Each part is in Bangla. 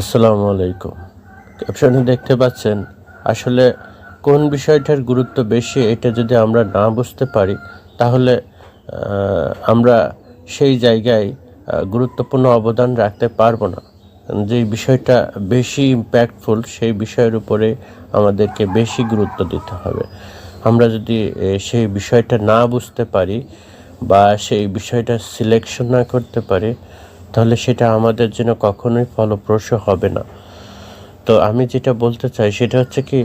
আসসালামু আলাইকুম। ক্যাপশনে দেখতে পাচ্ছেন আসলে কোন বিষয়টার গুরুত্ব বেশি এটা যদি আমরা না বুঝতে পারি, তাহলে আমরা সেই জায়গায় গুরুত্বপূর্ণ অবদান রাখতে পারব না। যে বিষয়টা বেশি ইম্প্যাক্টফুল সেই বিষয়ের উপরে আমাদেরকে বেশি গুরুত্ব দিতে হবে। আমরা যদি সেই বিষয়টা না বুঝতে পারি বা সেই বিষয়টা সিলেকশন না করতে পারি তাহলে সেটা আমাদের জন্য কখনোই ফলপ্রসূ হবে না। তো আমি যেটা বলতে চাই সেটা হচ্ছে কি,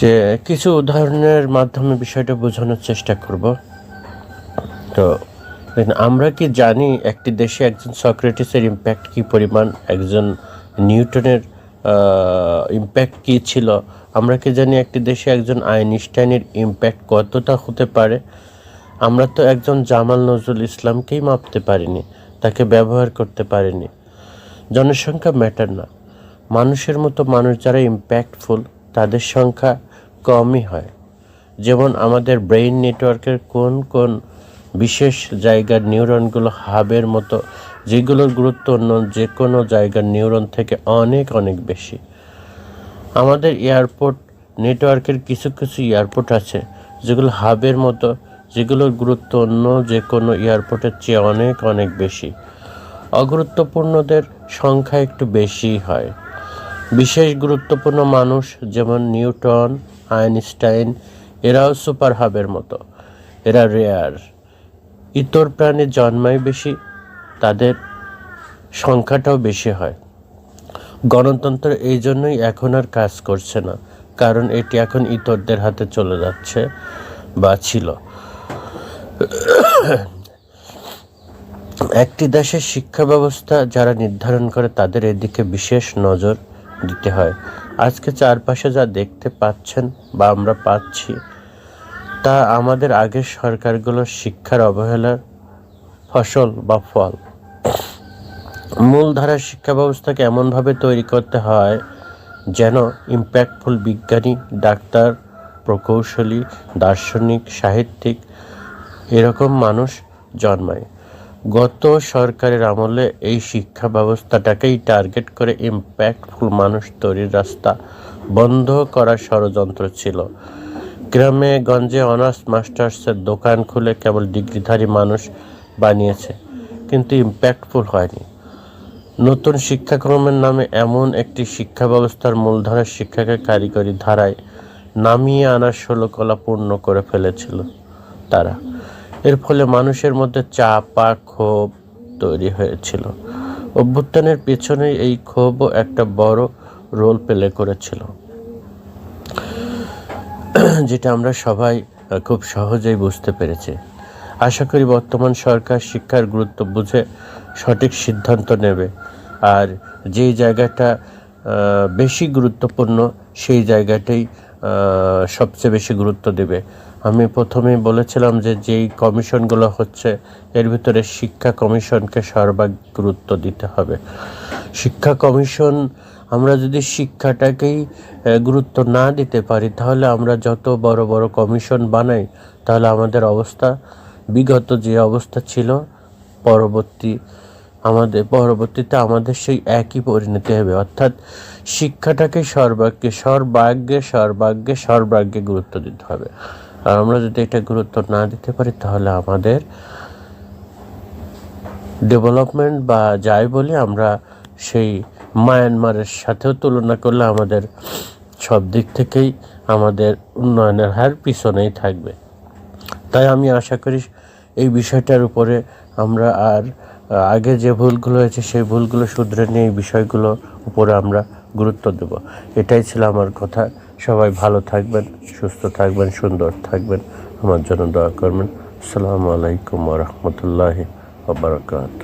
যে কিছু উদাহরণের মাধ্যমে বিষয়টা বোঝানোর চেষ্টা করব। তো আমরা কি জানি একটি দেশে একজন সক্রেটিসের ইম্প্যাক্ট কি পরিমাণ, একজন নিউটনের ইম্প্যাক্ট কি ছিল? আমরা কি জানি একটি দেশে একজন আইনস্টাইনের ইম্প্যাক্ট কতটা হতে পারে? আমরা তো একজন জামাল নজরুল ইসলামকেই মাপতে পারিনি। তাকে ব্যবহার করতে পারেনি। জনসংখ্যা ম্যাটার না। মানুষের মতো মানুষ যারা ইম্প্যাক্টফুল তাদের সংখ্যা কমই হয়। যেমন আমাদের ব্রেইন নেটওয়ার্কের কোন কোন বিশেষ জায়গার নিউরনগুলো হাবের মতো, যেগুলোর গুরুত্ব অন্য যে কোনো জায়গার নিউরন থেকে অনেক অনেক বেশি। আমাদের এয়ারপোর্ট নেটওয়ার্কের কিছু কিছু এয়ারপোর্ট আছে, যেগুলো হাবের মতো যেগুলোর গুরুত্ব অন্য যে কোনো এয়ারপোর্টের চেয়ে অনেক অনেক বেশি। অগুরুত্বপূর্ণদের সংখ্যা একটু বেশি হয়। বিশেষ গুরুত্বপূর্ণ মানুষ যেমন নিউটন, আইনস্টাইন, এরাও সুপার হাবের মতো। এরা রেয়ার। ইতর প্রাণী জন্মায় বেশি, তাদের সংখ্যাটাও বেশি হয়। গণতন্ত্র এই জন্যই এখন আর কাজ করছে না, কারণ এটি এখন ইতরদের হাতে চলে যাচ্ছে বা ছিল। একটি দেশের শিক্ষা ব্যবস্থা যারা নির্ধারণ করে তাদের এদিকে বিশেষ নজর দিতে হয়। আজকে চারপাশে যা দেখতে পাচ্ছেন বা আমরা পাচ্ছি, তা আমাদের আগের সরকারগুলোর শিক্ষার অবহেলার ফসল বা ফল। মূলধারার শিক্ষা ব্যবস্থাকে এমনভাবে তৈরি করতে হয় যেন ইম্প্যাক্টফুল বিজ্ঞানী, ডাক্তার, প্রকৌশলী, দার্শনিক, সাহিত্যিক এরকম মানুষ জন্মায়। গত সরকারের আমলে এই শিক্ষা ব্যবস্থাটাকেই টার্গেট করে ইম্প্যাক্টফুল মানুষ তৈরির রাস্তা বন্ধ করার ষড়যন্ত্র ছিল। গ্রামে, গঞ্জে অনার্স, মাস্টার্সের দোকান খুলে কেবল ডিগ্রিধারী মানুষ বানিয়েছে, কিন্তু ইম্প্যাক্টফুল হয়নি। নতুন শিক্ষাক্রমের নামে এমন একটি শিক্ষা ব্যবস্থার মূলধারার শিক্ষাকে কারিগরি ধারায় নামিয়ে আনার ষোলকলা পূর্ণ করে ফেলেছিল তারা। এর ফলে মানুষের মধ্যে চাপা ক্ষোভ তৈরি হয়েছিল। অভ্যুত্থানের পেছনেই এই ক্ষোভও একটা বড় রোল প্লে করেছিল। যেটা আমরা সবাই খুব সহজেই বুঝতে পেরেছি। আশা করি বর্তমান সরকার শিক্ষার গুরুত্ব বুঝে সঠিক সিদ্ধান্ত নেবে। আর যেই জায়গাটা বেশি গুরুত্বপূর্ণ, সেই জায়গাটাই সবচেয়ে বেশি গুরুত্ব দেবে। আমি প্রথমেই বলেছিলাম যে যেই কমিশনগুলো হচ্ছে, এর ভিতরে শিক্ষা কমিশনকে সর্বাগ গুরুত্ব দিতে হবে। শিক্ষা কমিশন, আমরা যদি শিক্ষাটাকেই গুরুত্ব না দিতে পারি, তাহলে আমরা যত বড় বড় কমিশন বানাই, তাহলে আমাদের অবস্থা, বিগত যে অবস্থা ছিল, পরবর্তী আমাদের, পরবর্তীতে আমাদের সেই একই পরিণতি হবে। অর্থাৎ শিক্ষাটাকে সর্বাগ্যে সর্বাগ্যে সর্বাগ্যে সর্বাগ্যে গুরুত্ব দিতে হবে। আর আমরা যদি এটা গুরুত্ব না দিতে পারি, তাহলে আমাদের ডেভেলপমেন্ট বা যাই বলি, আমরা সেই মায়ানমারের সাথেও তুলনা করলে আমাদের সব দিক থেকেই আমাদের উন্নয়নের হার পিছনেই থাকবে। তাই আমি আশা করি এই বিষয়টার উপরে আমরা আর আগে যে ভুলগুলো হয়েছে, সেই ভুলগুলো শুধরে নিয়ে এই বিষয়গুলো উপরে আমরা গুরুত্ব দেব। এটাই ছিল আমার কথা। সবাই ভালো থাকবেন, সুস্থ থাকবেন, সুন্দর থাকবেন। আমার জন্য দোয়া করবেন। আসসালামু আলাইকুম রহমতুল্লাহ বারকাত